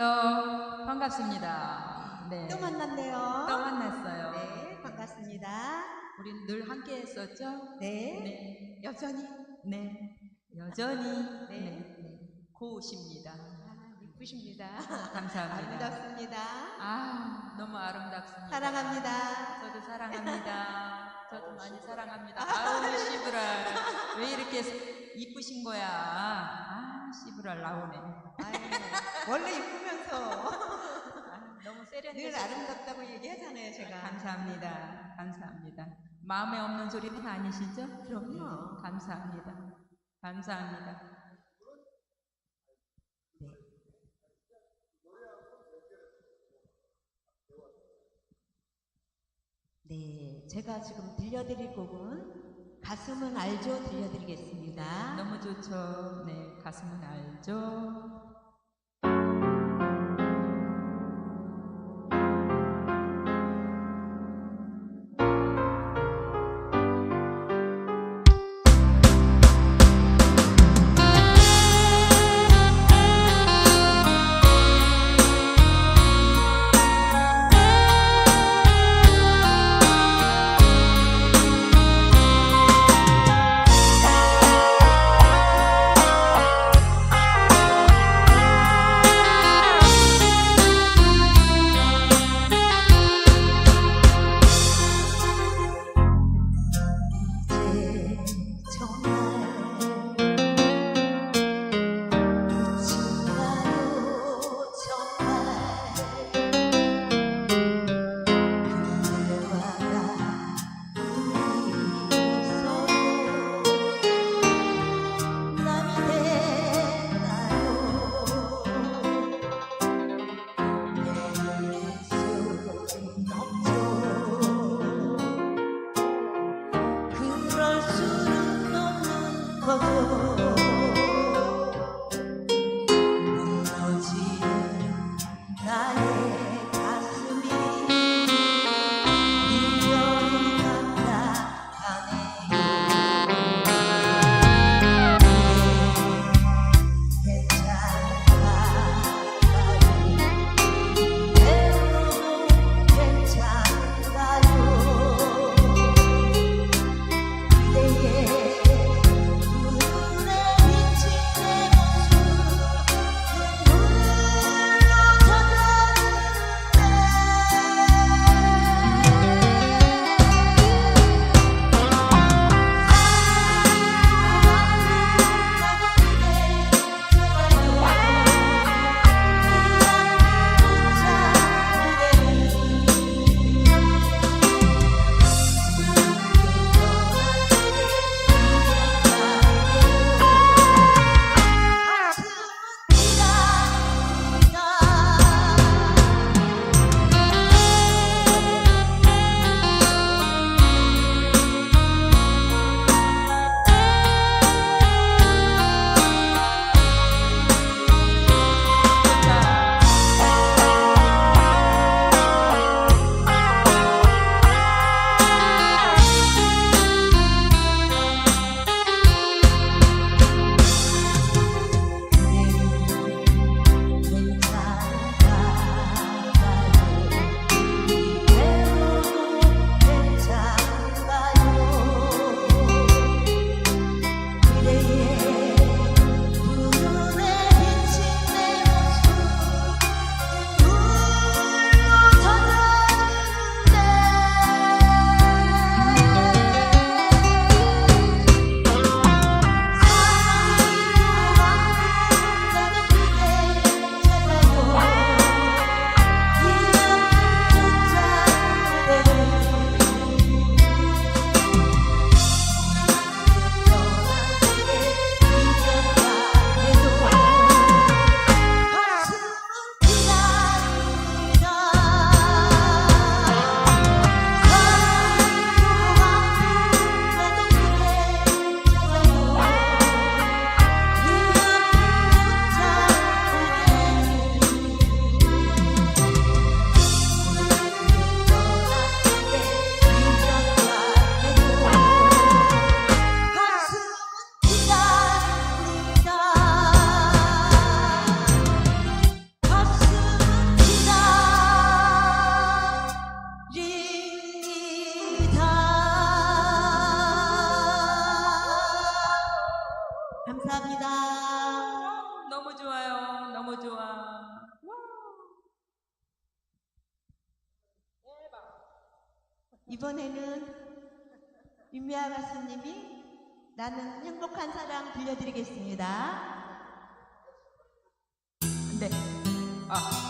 어, 반갑습니다. 네. 또 만났네요. 또 만났어요. 네, 반갑습니다. 우린 늘 함께 했었죠? 네, 네. 여전히 네. 여전히 네. 네. 네. 고우십니다. 아, 이쁘십니다. 감사합니다. 아름답습니다. 아, 너무 아름답습니다. 사랑합니다. 저도 사랑합니다. 저도 많이 사랑합니다. 아우, 씨부랄. 왜 이렇게 이쁘신 거야? 아, 씨부랄 나오네. 아유, 원래 아, 너무 늘. 아름답다고 얘기하잖아요, 제가. 감사합니다. 감사합니다. 마음에 없는 소리는 아니시죠? 그럼요. 감사합니다. 감사합니다. 네, 제가 지금 들려드릴 곡은 가슴은 알죠 들려드리겠습니다. 너무 좋죠. 네, 가슴은 알죠. Oh. 이번에는 윤미아 가수님이 나는 행복한 사랑 들려드리겠습니다. 네. 아.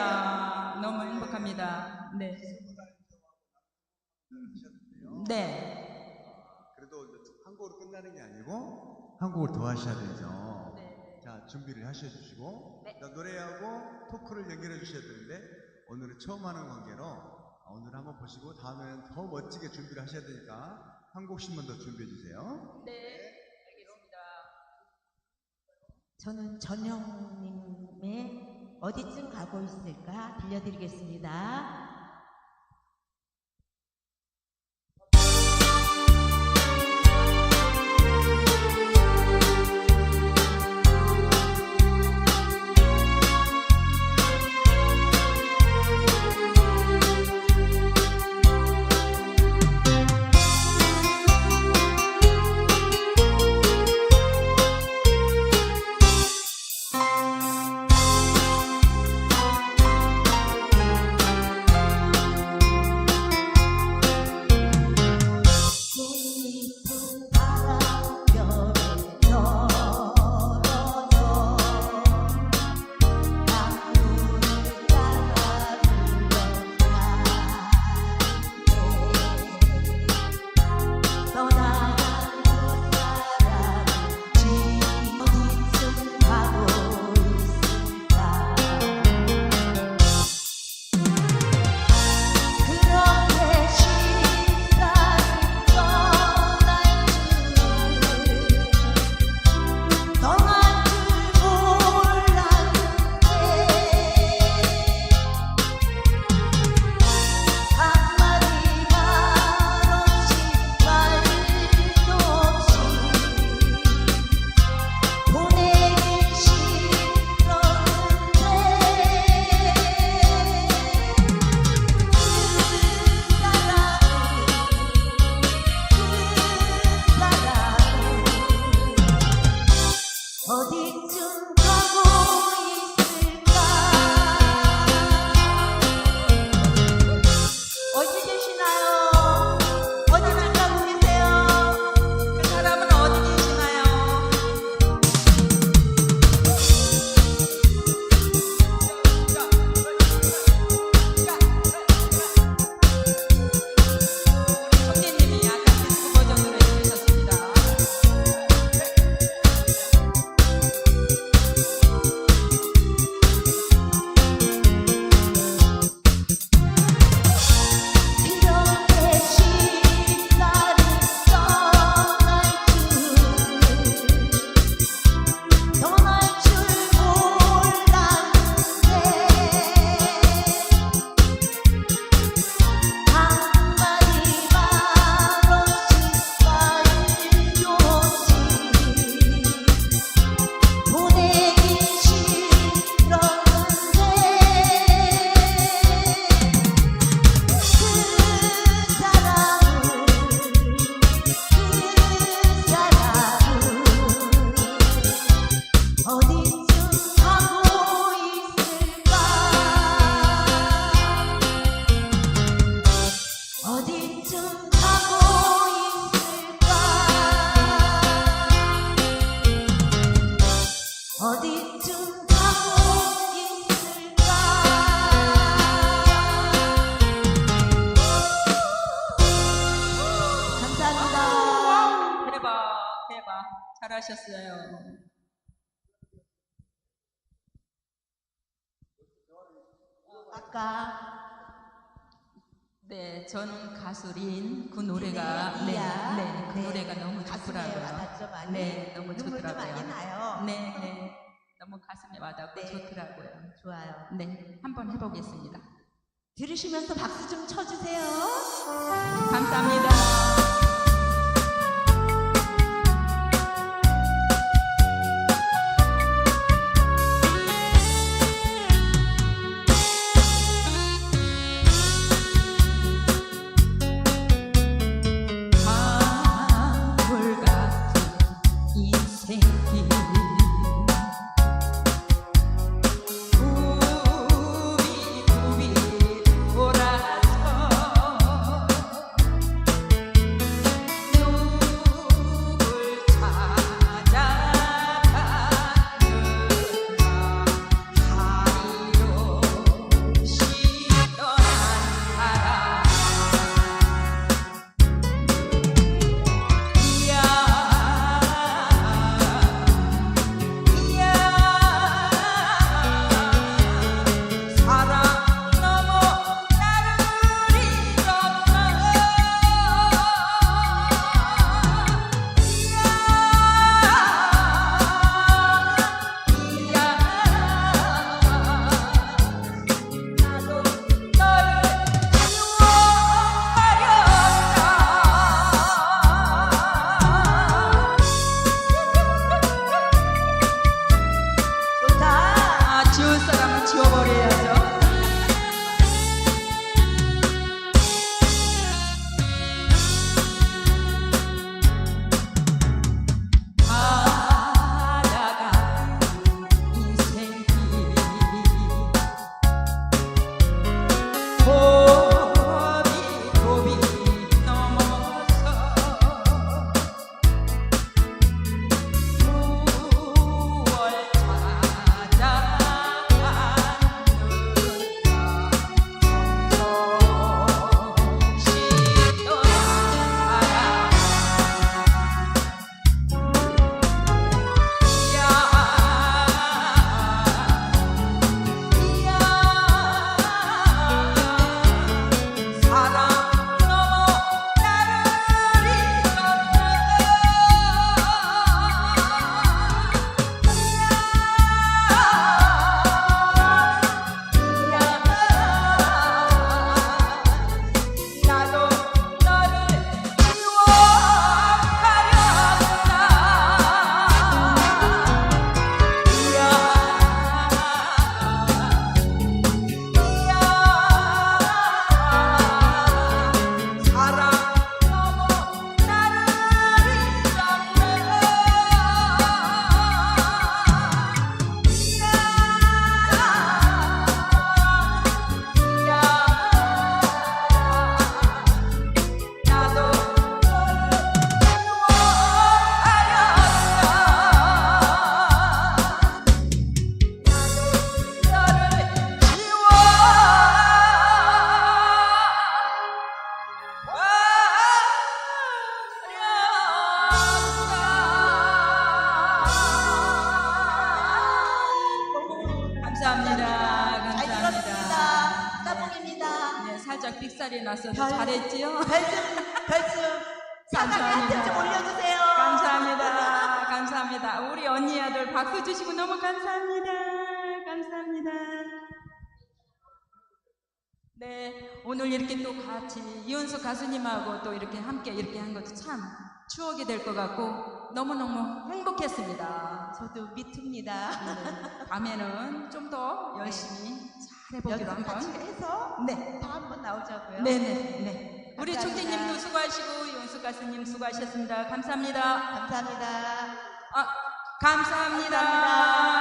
행복합니다. 너무 행복합니다. 네. 네. 그래도 한국으로 끝나는 게 아니고 한국을 더 하셔야 되죠. 네. 자 준비를 하셔 주시고 네. 자, 노래하고 토크를 연결해 주셔야 되는데 오늘은 처음 하는 관계로 아, 오늘 한번 보시고 다음에는 더 멋지게 준비를 하셔야 되니까 한 곡씩만 더 준비해 주세요. 네. 알겠습니다. 저는 전영님의 어디쯤 가고 있을까 들려드리겠습니다. 하셨어요. 아까 네, 저는 가수린 그 노래가 네, 네, 그 네. 노래가 너무 좋더라고요. 네, 너무 좋더라고요. 네, 네, 너무 가슴에 와닿고 네. 좋더라고요. 좋아요. 네, 한번 해보겠습니다. 들으시면서 박수 좀 쳐주세요. 감사합니다. 감사합니다. 우리 언니 아들 박수 주시고 너무 감사합니다. 감사합니다. 네, 오늘 이렇게 또 같이 이은수 가수님하고 또 이렇게 함께 이렇게 한 것도 참 추억이 될 것 같고 너무너무 행복했습니다. 저도 미투입니다. 네, 다음에는 좀 더 열심히 잘 해보기로 한번. 해서 네, 다 한번 나오자고요. 네네, 네. 우리 감사합니다. 총재님도 수고하시고 이은수 가수님 수고하셨습니다. 감사합니다. 감사합니다. 아, 감사합니다. 감사합니다.